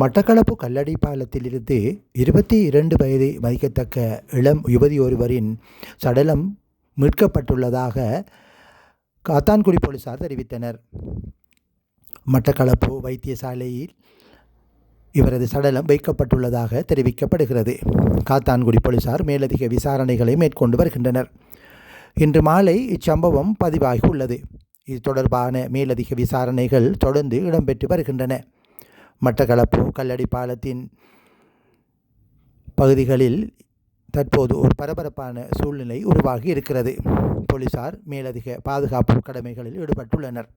மட்டக்களப்பு கல்லடி பாலத்திலிருந்து இருபத்தி இரண்டு வயது மதிக்கத்தக்க இளம் யுவதி ஒருவரின் சடலம் மீட்கப்பட்டுள்ளதாக காத்தான்குடி போலீசார் தெரிவித்தனர். மட்டக்களப்பு வைத்தியசாலையில் இவரது சடலம் வைக்கப்பட்டுள்ளதாக தெரிவிக்கப்படுகிறது. காத்தான்குடி போலீசார் மேலதிக விசாரணைகளை மேற்கொண்டு வருகின்றனர். இன்று மாலை இச்சம்பவம் பதிவாகி உள்ளது இது தொடர்பான மேலதிக விசாரணைகள் தொடர்ந்து இடம்பெற்று வருகின்றன. மட்டக்களப்பு கல்லடி பாலத்தின் பகுதிகளில் தற்போது ஒரு பரபரப்பான சூழ்நிலை உருவாகி இருக்கிறது. போலீசார் மேலதிக பாதுகாப்பு கடமைகளில் ஈடுபட்டுள்ளனர்.